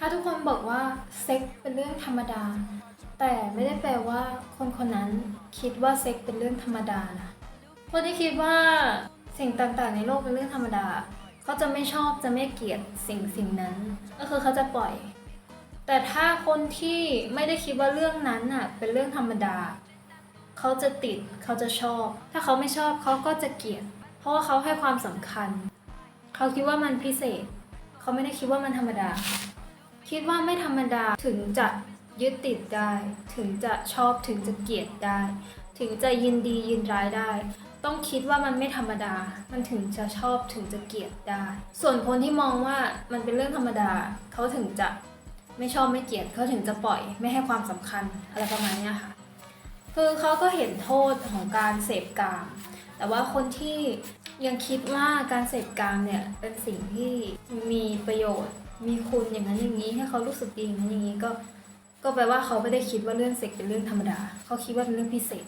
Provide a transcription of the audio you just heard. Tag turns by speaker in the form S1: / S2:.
S1: ถ้าทุกคนบอกว่าเซ็กเป็นเรื่องธรรมดา แต่ไม่ได้แปลว่าคนคนนั้นคิดว่าเซ็กเป็นเรื่องธรรมดานะคนที่คิดว่าสิ่งต่างๆ ในโลกเป็นเรื่องธรรมดาเขาจะไม่ชอบจะไม่เกลียดสิ่งสิ่งนั้น ก็คือเขาจะปล่อย แต่ถ้าคนที่ไม่ได้คิดว่าเรื่องนั้นน่ะเป็นเรื่องธรรมดาเขาจะติดเขาจะชอบ ถ้าเขาไม่ชอบเขาก็จะเกลียด เพราะว่าเขาให้ความสำคัญ เขาคิดว่ามันพิเศษ เขาไม่ได้คิดว่ามันธรรมดา คิดว่าไม่ธรรมดาถึงจะยึดติดได้ ถึงจะชอบถึงจะเกลียดได้ ถึงจะยินดียินร้ายได้ ต้องคิดว่ามันไม่ธรรมดา มันถึงจะชอบถึงจะเกลียดได้ ส่วนคนที่มองว่ามันเป็นเรื่องธรรมดาเขาถึงจะไม่ชอบไม่เกลียดเขาถึงจะปล่อยไม่ให้ความสำคัญอะไรประมาณนี้ค่ะ คือเขาก็เห็นโทษของการเสพกาม แต่ว่าคนที่ยังคิดว่าการเสพกามเนี่ยเป็นสิ่งที่มีประโยชน์ มีคุณอย่างนั้นอย่างนี้ให้เขารู้สึกดีอย่างนั้นอย่างนี้ก็ ก็แปลว่าเขาไม่ได้คิดว่าเรื่องเซ็กเป็นเรื่องธรรมดา เขาคิดว่าเป็นเรื่องพิเศษ